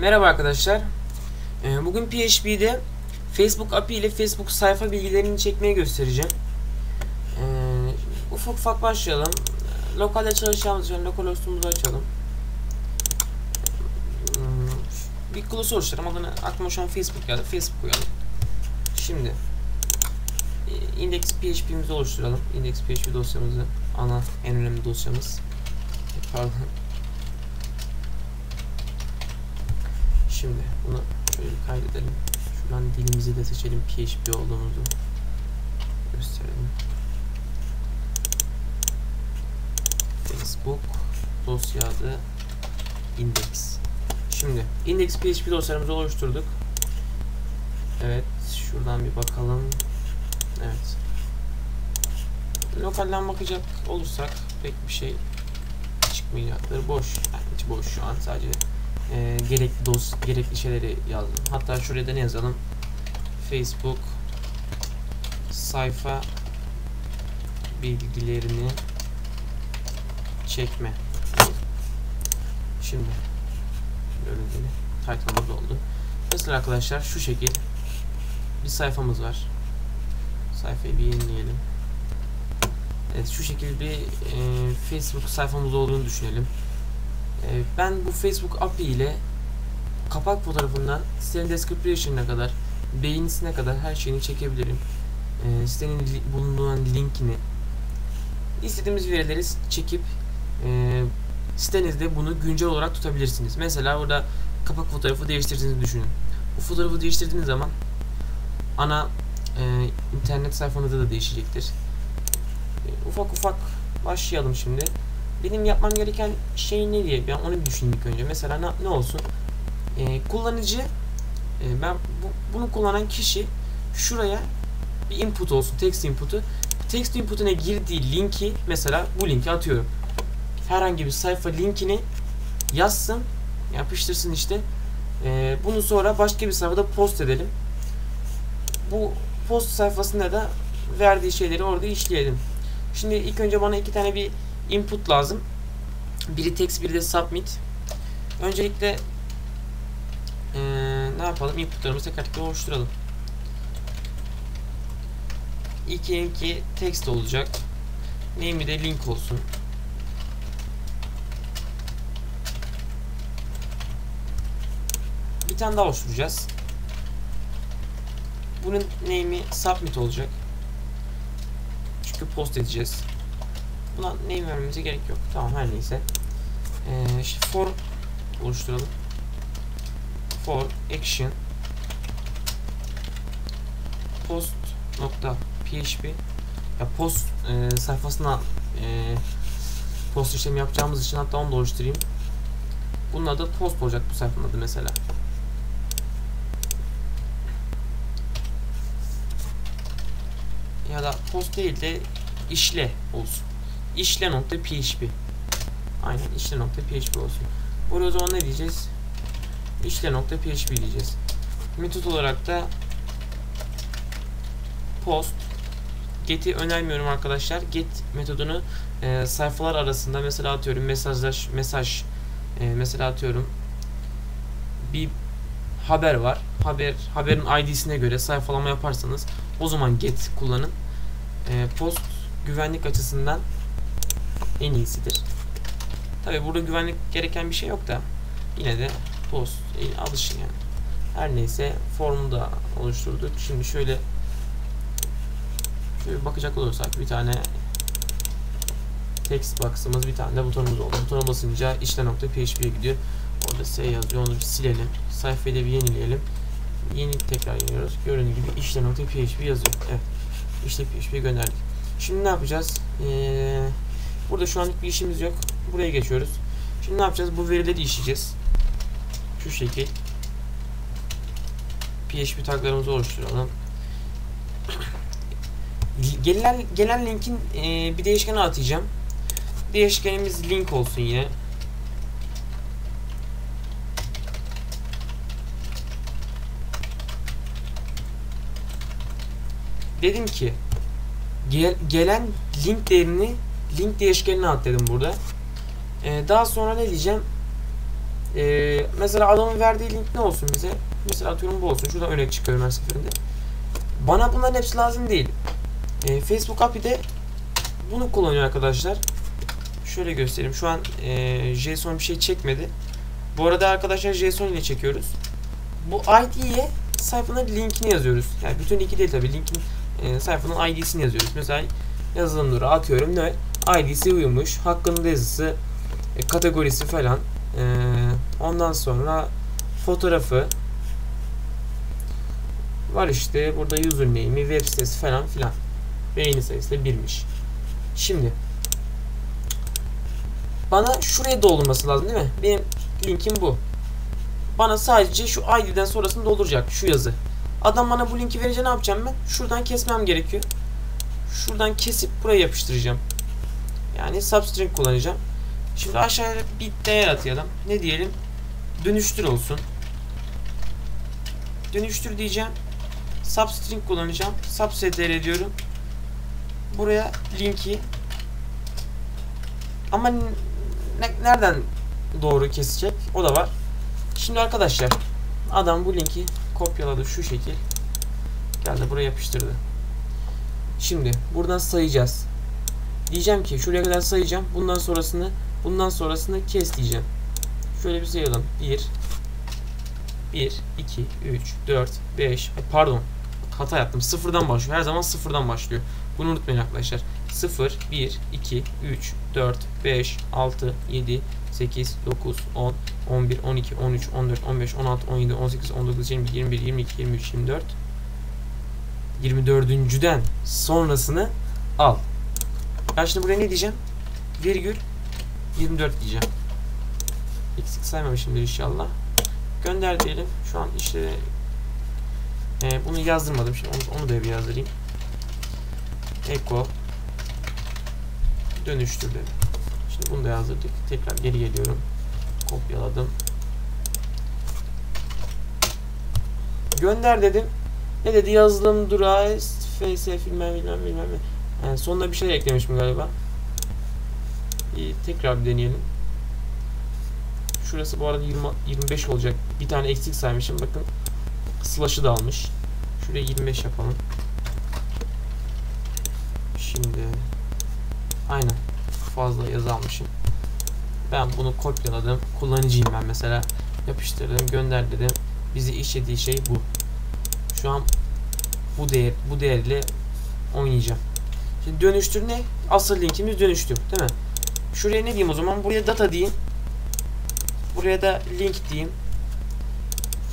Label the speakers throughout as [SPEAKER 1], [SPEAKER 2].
[SPEAKER 1] Merhaba arkadaşlar. Ee, bugün PHP'de Facebook API ile Facebook sayfa bilgilerini çekmeye göstereceğim. Ee, ufak ufak başlayalım. Lokalde çalışacağımız için lokal hostumuzu açalım. Hmm, bir class oluşturalım. Adını aklıma şu an Facebook ya da Facebook koyalım. Şimdi e, index PHP'mizi oluşturalım. Index PHP dosyamızı ana en önemli dosyamız. Pardon. Şimdi bunu şöyle kaydedelim. Şuradan dilimizi de seçelim. PHP olduğumuzu gösterelim. Facebook dosya index. Şimdi index PHP dosyamızı oluşturduk. Evet, şuradan bir bakalım. Evet. Lokalden bakacak olursak pek bir şey çıkmayacaktır. Boş. Yani boş şu an sadece e, gerekli doz, gerekli şeyleri yazdım. Hatta şuraya da ne yazalım? Facebook sayfa bilgilerini çekme. Şimdi böyle title'ımız oldu. Mesela arkadaşlar şu şekil bir sayfamız var. Sayfayı bir yenileyelim. Evet şu şekilde bir e, Facebook sayfamız olduğunu düşünelim. Ee, ben bu Facebook API ile kapak fotoğrafından sitenin description'ına kadar, beğenisine kadar her şeyini çekebilirim. E, sitenin bulunduğun linkini. istediğimiz verileri çekip e, sitenizde bunu güncel olarak tutabilirsiniz. Mesela burada kapak fotoğrafı değiştirdiğinizi düşünün. Bu fotoğrafı değiştirdiğiniz zaman ana e, internet sayfanızda da değişecektir. E, ufak ufak başlayalım şimdi benim yapmam gereken şey ne diye ben onu bir düşündüm önce. Mesela ne, ne olsun? Ee, kullanıcı e, ben bu, bunu kullanan kişi şuraya bir input olsun text input'u. Text input'una girdiği linki mesela bu linki atıyorum. Herhangi bir sayfa linkini yazsın, yapıştırsın işte. Ee, bunu sonra başka bir sayfada post edelim. Bu post sayfasında da verdiği şeyleri orada işleyelim. Şimdi ilk önce bana iki tane bir input lazım. Biri text, biri de submit. Öncelikle ee, ne yapalım? Inputlarımızı tekrar tekrar oluşturalım. İlki text olacak. Name'i de link olsun. Bir tane daha oluşturacağız. Bunun name'i submit olacak. Çünkü post edeceğiz. Buna name vermemize gerek yok. Tamam her neyse. Ee, işte for oluşturalım. For action post nokta php ya post e, sayfasına e, post işlemi yapacağımız için hatta onu da oluşturayım. Bunun adı post olacak bu sayfanın adı mesela. Ya da post değil de işle olsun işle nokta işle.php Aynen işle nokta işle.php olsun. Buraya o zaman ne diyeceğiz? İşle.php diyeceğiz. Metot olarak da post get'i önermiyorum arkadaşlar. Get metodunu e, sayfalar arasında mesela atıyorum mesajlaş mesaj e, mesela atıyorum bir haber var. Haber haberin ID'sine göre sayfalama yaparsanız o zaman get kullanın. E, post güvenlik açısından en iyisidir. Tabi burada güvenlik gereken bir şey yok da yine de post e, alışın yani. Her neyse formu da oluşturduk. Şimdi şöyle şöyle bakacak olursak bir tane text box'ımız bir tane de butonumuz oldu. Butona basınca işle.php'ye gidiyor. Orada S yazıyor. Onu bir silelim. Sayfayı da bir yenileyelim. Yeni tekrar yeniyoruz. Gördüğünüz gibi işle.php yazıyor. Evet. İşte php'ye gönderdik. Şimdi ne yapacağız? Eee Burada şu anlık bir işimiz yok. Buraya geçiyoruz. Şimdi ne yapacağız? Bu verileri işleyeceğiz. Şu şekil. PHP taglarımızı oluşturalım. Gelen, gelen linkin e, bir değişkene atayacağım. Değişkenimiz link olsun yine. Dedim ki gel, gelen link değerini link değişkenini dedim burada. Ee, daha sonra ne diyeceğim? Ee, mesela adamın verdiği link ne olsun bize? Mesela atıyorum bu olsun. Şuradan örnek çıkıyorum her seferinde. Bana bunların hepsi lazım değil. Ee, Facebook API'de bunu kullanıyor arkadaşlar. Şöyle göstereyim. Şu an e, JSON bir şey çekmedi. Bu arada arkadaşlar JSON ile çekiyoruz. Bu ID'ye sayfanın linkini yazıyoruz. Yani bütün linki değil tabii. Linkin e, sayfanın ID'sini yazıyoruz. Mesela yazılım durağı atıyorum ne? Ailesi uyumuş, Hakkında yazısı, e, kategorisi falan. E, ondan sonra fotoğrafı var işte burada username'i, web sitesi falan filan. Beğeni sayısı da birmiş. Şimdi bana şuraya doldurması lazım değil mi? Benim linkim bu. Bana sadece şu ID'den sonrasını dolduracak şu yazı. Adam bana bu linki verince ne yapacağım ben? Şuradan kesmem gerekiyor. Şuradan kesip buraya yapıştıracağım. Yani substring kullanacağım. Şimdi aşağıya bir değer atayalım. Ne diyelim? Dönüştür olsun. Dönüştür diyeceğim. Substring kullanacağım. Subsetler ediyorum. Buraya linki ama ne, nereden doğru kesecek? O da var. Şimdi arkadaşlar adam bu linki kopyaladı şu şekil. Geldi buraya yapıştırdı. Şimdi buradan sayacağız. Diyeceğim ki şuraya kadar sayacağım. Bundan sonrasını bundan sonrasını kes diyeceğim. Şöyle bir sayalım. 1 1 2 3 4 5 pardon. Hata yaptım. Sıfırdan başlıyor. Her zaman sıfırdan başlıyor. Bunu unutmayın arkadaşlar. 0 1 2 3 4 5 6 7 8 9 10 11 12 13 14 15 16 17 18 19 20 21 22 23 24 24.'den sonrasını al. Ben şimdi buraya ne diyeceğim? Virgül 24 diyeceğim. Eksik saymamışımdır inşallah. Gönder diyelim. Şu an işte e, bunu yazdırmadım. Şimdi onu, onu da bir yazdırayım. Eko dönüştür dedim. Şimdi bunu da yazdırdık. Tekrar geri geliyorum. Kopyaladım. Gönder dedim. Ne dedi? Yazılım durağı, fs filmler bilmem bilmem. bilmem. Yani sonuna bir şey eklemişim galiba. İyi, ee, tekrar bir deneyelim. Şurası bu arada 20, 25 olacak. Bir tane eksik saymışım bakın. Slash'ı da almış. Şuraya 25 yapalım. Şimdi aynen fazla yazı almışım. Ben bunu kopyaladım. Kullanıcıyım ben mesela. Yapıştırdım, gönder dedim. Bizi işlediği şey bu. Şu an bu değer bu değerle oynayacağım. Şimdi dönüştür ne? Asıl linkimiz dönüştü değil mi? Şuraya ne diyeyim o zaman? Buraya data diyeyim. Buraya da link diyeyim.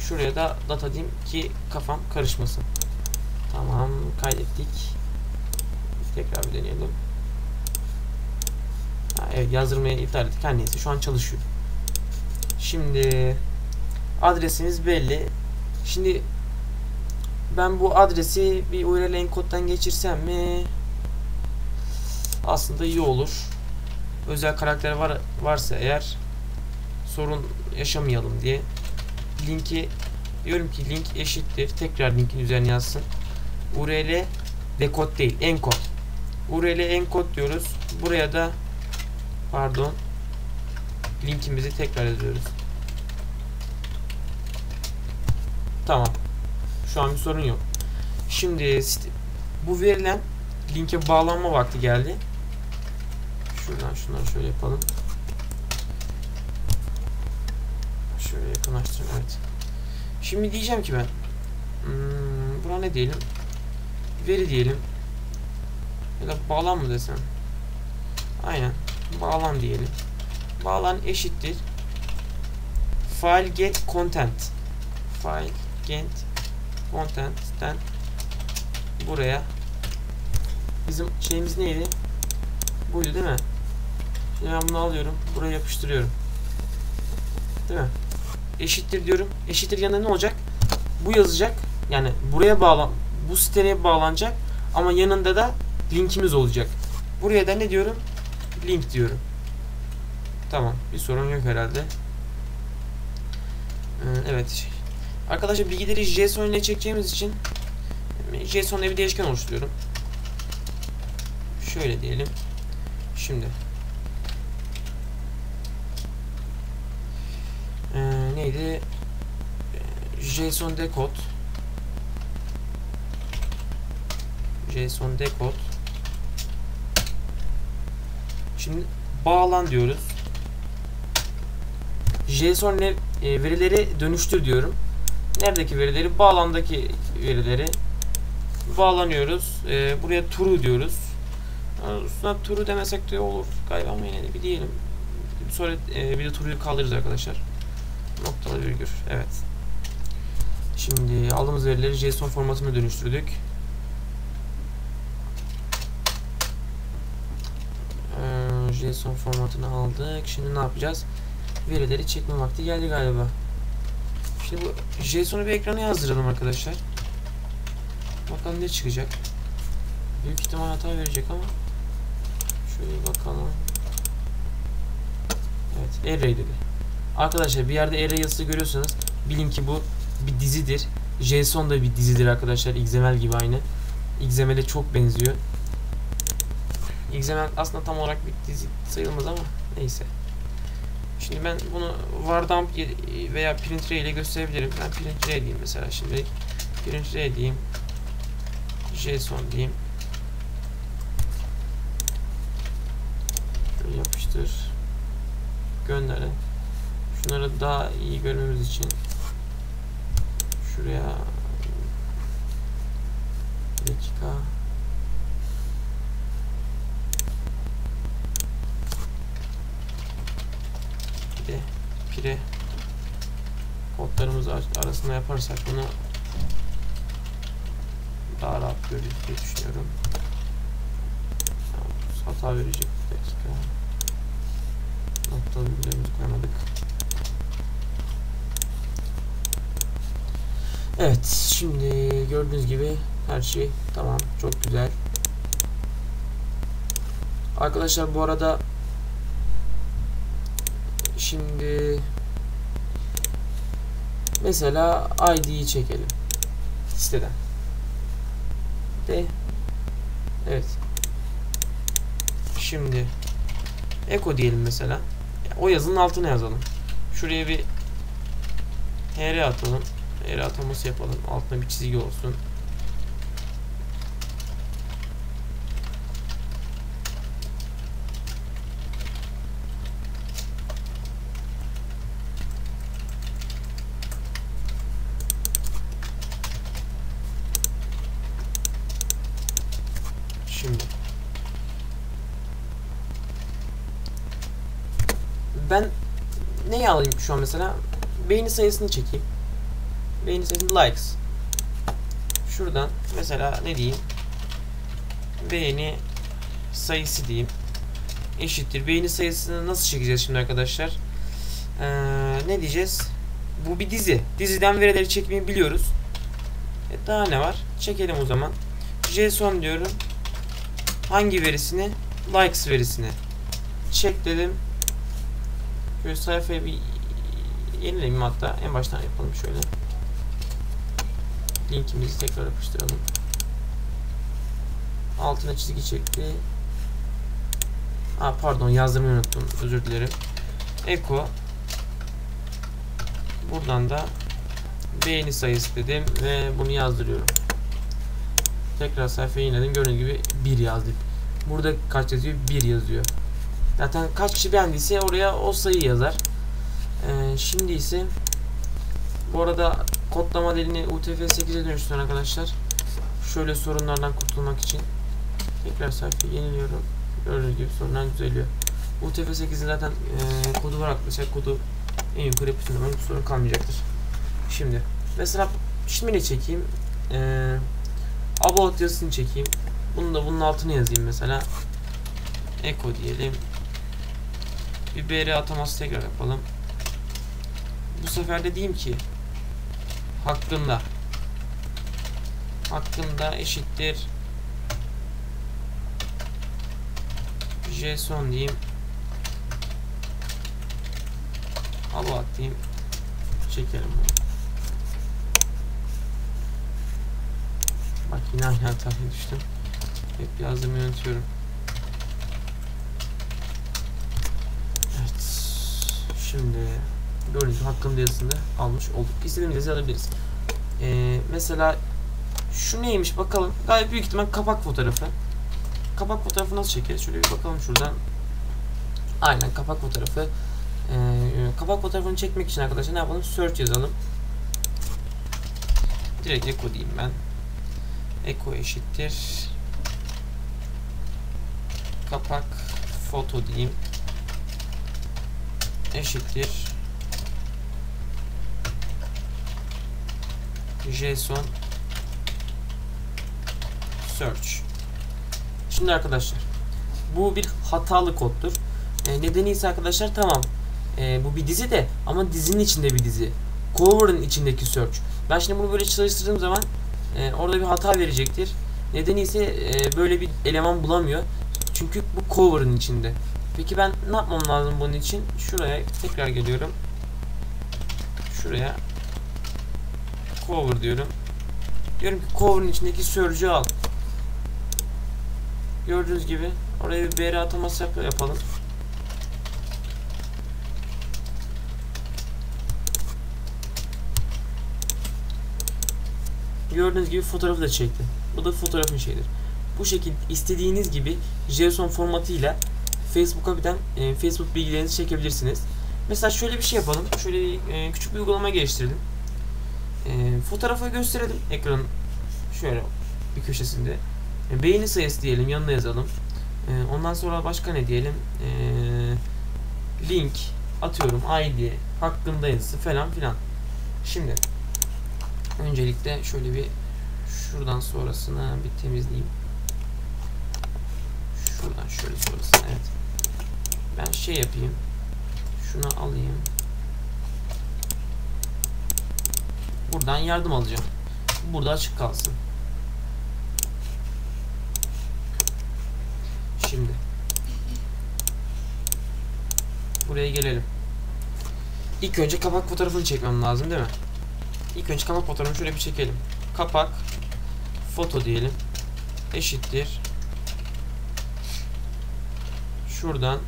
[SPEAKER 1] Şuraya da data diyeyim ki kafam karışmasın. Tamam kaydettik. Tekrar bir deneyelim. Ha, evet yazdırmayı iptal ettik. Her neyse şu an çalışıyor. Şimdi adresimiz belli. Şimdi ben bu adresi bir URL enkoddan geçirsem mi? aslında iyi olur. Özel karakter var, varsa eğer sorun yaşamayalım diye linki diyorum ki link eşittir tekrar linkin üzerine yazsın. URL dekod değil enkod. URL enkod diyoruz. Buraya da pardon linkimizi tekrar yazıyoruz. Tamam. Şu an bir sorun yok. Şimdi bu verilen linke bağlanma vakti geldi. Şuradan şunları şöyle yapalım. Şöyle yakınlaştırayım, evet. Şimdi diyeceğim ki ben hmm, buna ne diyelim? Veri diyelim. Ya da bağlan mı desem? Aynen. Bağlan diyelim. Bağlan eşittir. File get content. File get content'ten buraya bizim şeyimiz neydi? Buydu değil mi? Şimdi bunu alıyorum. Buraya yapıştırıyorum. Değil mi? Eşittir diyorum. Eşittir yanında ne olacak? Bu yazacak. Yani buraya bağlan bu siteye bağlanacak ama yanında da linkimiz olacak. Buraya da ne diyorum? Link diyorum. Tamam. Bir sorun yok herhalde. Ee, evet. Arkadaşlar bilgileri JSON ile çekeceğimiz için JSON bir değişken oluşturuyorum. Şöyle diyelim. Şimdi neydi? E, JSON decode JSON decode Şimdi bağlan diyoruz. JSON e, verileri dönüştür diyorum. Neredeki verileri? Bağlandaki verileri bağlanıyoruz. E, buraya true diyoruz. Yani üstüne true demesek de olur. Galiba ama yine de bir diyelim. Sonra e, bir de true'yu kaldırırız arkadaşlar. Noktalı virgül. Evet. Şimdi aldığımız verileri JSON formatına dönüştürdük. Ee, JSON formatını aldık. Şimdi ne yapacağız? Verileri çekme vakti geldi galiba. Şimdi bu JSON'u bir ekrana yazdıralım arkadaşlar. Bakalım ne çıkacak. Büyük ihtimal hata verecek ama şöyle bakalım. Evet, array dedi. Arkadaşlar bir yerde array yazısı görüyorsanız bilin ki bu bir dizidir. JSON da bir dizidir arkadaşlar. XML gibi aynı. XML'e çok benziyor. XML aslında tam olarak bir dizi sayılmaz ama neyse. Şimdi ben bunu vardump veya printray ile gösterebilirim. Ben printray diyeyim mesela şimdi. Printray diyeyim. JSON diyeyim. Yapıştır. Gönderin. Şunları daha iyi görmemiz için şuraya bir dakika bir de pire kodlarımız arasında yaparsak bunu daha rahat görürüz diye düşünüyorum. Hata verecek bir dakika. Noktalı bilgilerimizi koymadık. Evet şimdi gördüğünüz gibi her şey tamam çok güzel. Arkadaşlar bu arada şimdi mesela ID'yi çekelim siteden. De evet. Şimdi Eko diyelim mesela. O yazının altına yazalım. Şuraya bir HR atalım el ataması yapalım. Altına bir çizgi olsun. Şimdi ben ne alayım şu an mesela? Beğeni sayısını çekeyim beğenisindeki likes. Şuradan mesela ne diyeyim? Beğeni sayısı diyeyim. Eşittir. Beğeni sayısını nasıl çekeceğiz şimdi arkadaşlar? Ee, ne diyeceğiz? Bu bir dizi. Diziden verileri çekmeyi biliyoruz. E daha ne var? Çekelim o zaman. JSON diyorum. Hangi verisini? Likes verisini. Çek dedim. Şöyle sayfayı bir yenileyim hatta. En baştan yapalım şöyle linkimizi tekrar yapıştıralım. Altına çizgi çekti. Aa, pardon yazdırmayı unuttum. Özür dilerim. Eko buradan da beğeni sayısı dedim ve bunu yazdırıyorum. Tekrar sayfayı inledim Gördüğünüz gibi 1 yazdık. Burada kaç yazıyor? 1 yazıyor. Zaten kaç kişi beğendiyse oraya o sayı yazar. Ee, şimdi ise bu arada kodlama dilini UTF-8'e dönüştürün arkadaşlar. Şöyle sorunlardan kurtulmak için. Tekrar sayfayı yeniliyorum. Gördüğünüz gibi sorunlar düzeliyor. UTF-8'in zaten e, kodu var arkadaşlar. Kodu en yukarı yapıştırın. Bu sorun kalmayacaktır. Şimdi mesela şimdi ne çekeyim? E, about yazısını çekeyim. Bunu da bunun altını yazayım mesela. Eko diyelim. Bir BR ataması tekrar yapalım. Bu sefer de diyeyim ki hakkında hakkında eşittir json diyeyim about diyeyim çekelim bunu bak yine aynı hataya düştüm hep yazdım yönetiyorum evet şimdi gördüğünüz gibi hakkın birisini almış olduk. İstediğimiz yazı alabiliriz. Ee, mesela şu neymiş bakalım. Gayet büyük ihtimal kapak fotoğrafı. Kapak fotoğrafı nasıl çekeriz? Şöyle bir bakalım şuradan. Aynen kapak fotoğrafı. Ee, kapak fotoğrafını çekmek için arkadaşlar ne yapalım? Search yazalım. Direkt echo diyeyim ben. Echo eşittir. Kapak foto diyeyim. Eşittir JSON Search. Şimdi arkadaşlar bu bir hatalı koddur. E, nedeni ise arkadaşlar tamam e, bu bir dizi de ama dizinin içinde bir dizi. Cover'ın içindeki search. Ben şimdi bunu böyle çalıştırdığım zaman e, orada bir hata verecektir. Nedeni ise e, böyle bir eleman bulamıyor. Çünkü bu cover'ın içinde. Peki ben ne yapmam lazım bunun için? Şuraya tekrar geliyorum. Şuraya cover diyorum. Diyorum ki cover'ın içindeki sörcü al. Gördüğünüz gibi oraya bir BR ataması yap yapalım. Gördüğünüz gibi fotoğrafı da çekti. Bu da fotoğrafın şeyidir. Bu şekilde istediğiniz gibi JSON formatıyla Facebook'a birden e, Facebook bilgilerinizi çekebilirsiniz. Mesela şöyle bir şey yapalım. Şöyle bir, e, küçük bir uygulama geliştirelim. E, fotoğrafı gösterelim ekranın şöyle bir köşesinde. E, beğeni sayısı diyelim yanına yazalım. E, ondan sonra başka ne diyelim? E, link atıyorum ID hakkında yazısı falan filan. Şimdi öncelikle şöyle bir şuradan sonrasını bir temizleyeyim. Şuradan şöyle sonrasını evet. Ben şey yapayım. Şunu alayım. Buradan yardım alacağım. Burada açık kalsın. Şimdi. Buraya gelelim. İlk önce kapak fotoğrafını çekmem lazım değil mi? İlk önce kapak fotoğrafını şöyle bir çekelim. Kapak foto diyelim. Eşittir. Şuradan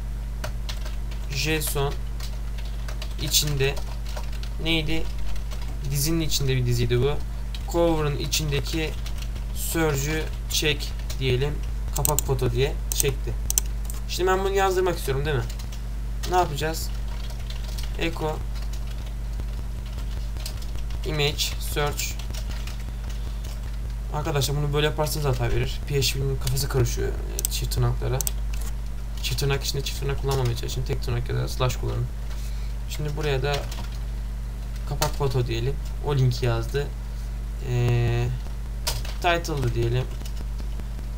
[SPEAKER 1] JSON içinde neydi? dizinin içinde bir diziydi bu. Cover'ın içindeki Surge'ü çek diyelim. Kapak foto diye çekti. Şimdi ben bunu yazdırmak istiyorum değil mi? Ne yapacağız? Echo Image Search Arkadaşlar bunu böyle yaparsanız hata verir. PHP'nin kafası karışıyor e, çift tırnaklara. Çift tırnak içinde çift tırnak kullanmamaya çalışın. Tek tırnak ya da slash kullanın. Şimdi buraya da kapak foto diyelim. O linki yazdı. Ee, title'dı diyelim.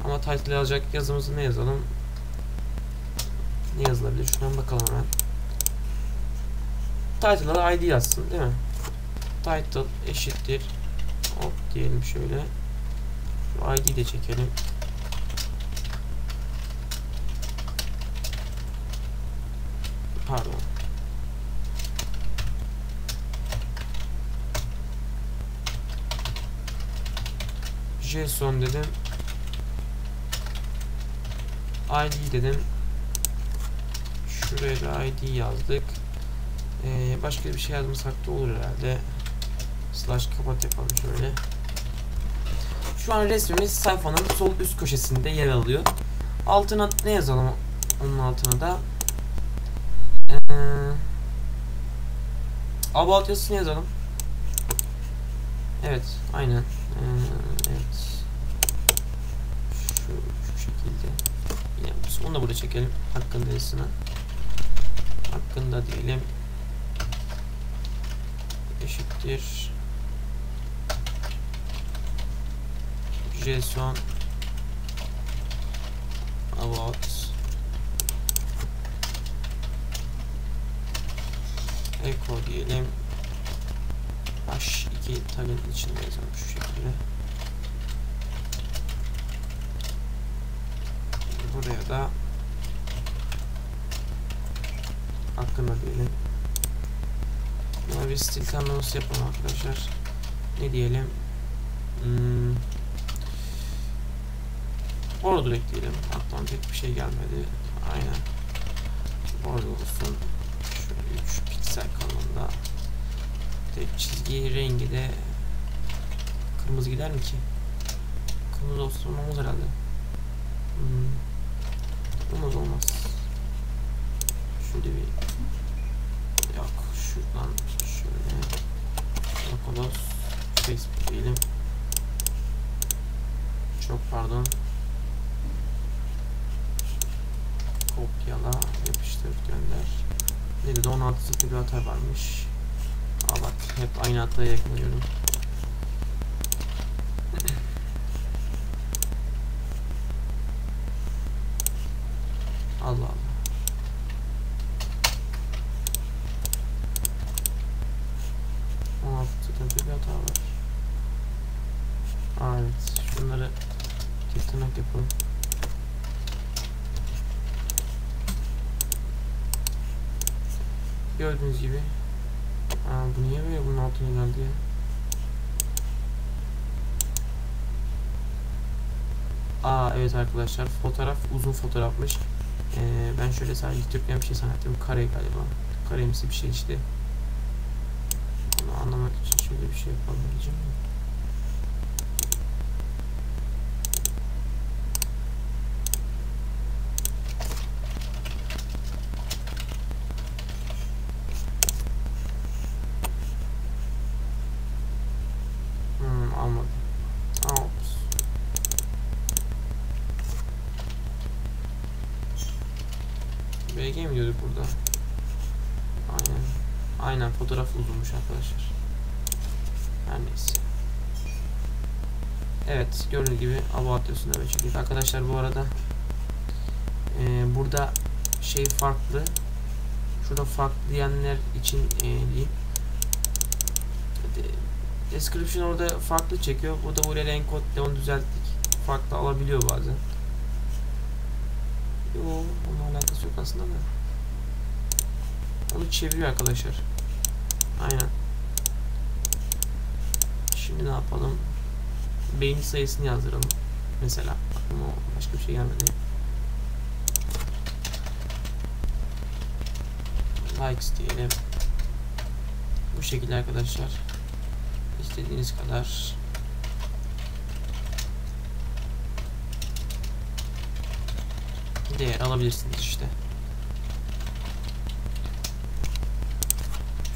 [SPEAKER 1] Ama title yazacak yazımızı ne yazalım? Ne yazılabilir? Şuradan bakalım hemen. Title'a id yazsın değil mi? Title eşittir. Hop diyelim şöyle. Şu id de çekelim. şey son dedim. ID dedim. Şuraya da ID yazdık. Ee, başka bir şey yazmasak da olur herhalde. Slash kapat yapalım şöyle. Şu an resmimiz sayfanın sol üst köşesinde yer alıyor. Altına ne yazalım onun altına da? Ee, about yazısını yazalım. Evet aynen. Bunu da burada çekelim. Hakkında ismini. Hakkında diyelim. Eşittir. JSON about echo diyelim h2 tag'ın içinde yazalım şu şekilde da hakkında diyelim. Buna bir stilt anonsu yapalım arkadaşlar. Ne diyelim? Hmm. Ordu ekleyelim. Hatta pek bir şey gelmedi. Aynen. Ordu olsun. Şöyle 3 piksel kalınlığında. Tek çizgi rengi de kırmızı gider mi ki? Kırmızı olsun olmaz herhalde. Hmm. Olmaz olmaz. Şöyle bir yok şuradan şöyle Oculus Facebook değilim. Çok pardon. Kopyala yapıştır gönder. de 16 bir hata varmış. Aa bak hep aynı hataya yakalıyorum. disconnect yapalım. Gördüğünüz gibi. Aa bu niye böyle bunun altına geldi ya? Aa evet arkadaşlar fotoğraf uzun fotoğrafmış. Ee, ben şöyle sadece Türkçe bir şey sanatım kare galiba. Karemsi bir şey işte. Bunu anlamak için şöyle bir şey yapalım diyeceğim. BG mi diyorduk burada? Aynen. Aynen fotoğraf uzunmuş arkadaşlar. Her neyse. Evet gördüğünüz gibi abat diyorsun öyle çekiyor. Arkadaşlar bu arada e, burada şey farklı. Şurada farklı diyenler için e, diyeyim. Description orada farklı çekiyor. Bu da URL encode'de onu düzelttik. Farklı alabiliyor bazen. Yo, onu hala yok aslında da. Onu çeviriyor arkadaşlar. Aynen. Şimdi ne yapalım? Beyin sayısını yazdıralım. Mesela. Aklıma başka bir şey gelmedi. Likes diyelim. Bu şekilde arkadaşlar. İstediğiniz kadar değer alabilirsiniz işte.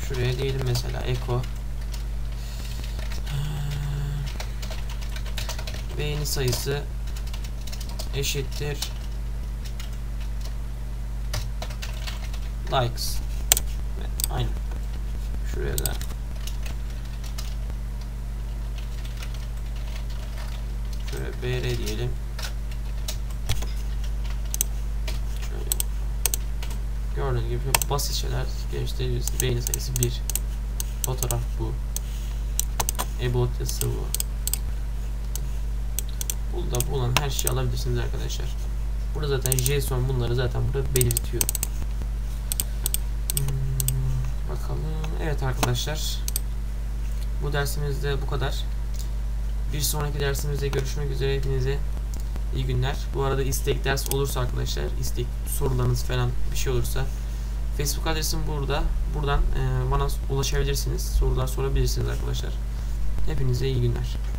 [SPEAKER 1] Şuraya diyelim mesela eko ee, beğeni sayısı eşittir likes aynı şuraya da şöyle br diyelim Gördüğünüz gibi çok basit şeyler geliştirebiliriz. Beğeni sayısı 1. Fotoğraf bu. About yazısı bu. Burada olan her şeyi alabilirsiniz arkadaşlar. Burada zaten JSON bunları zaten burada belirtiyor. Hmm, bakalım. Evet arkadaşlar. Bu dersimizde bu kadar. Bir sonraki dersimizde görüşmek üzere hepinize. İyi günler. Bu arada istek ders olursa arkadaşlar, istek sorularınız falan bir şey olursa Facebook adresim burada. Buradan e, bana ulaşabilirsiniz. Sorular sorabilirsiniz arkadaşlar. Hepinize iyi günler.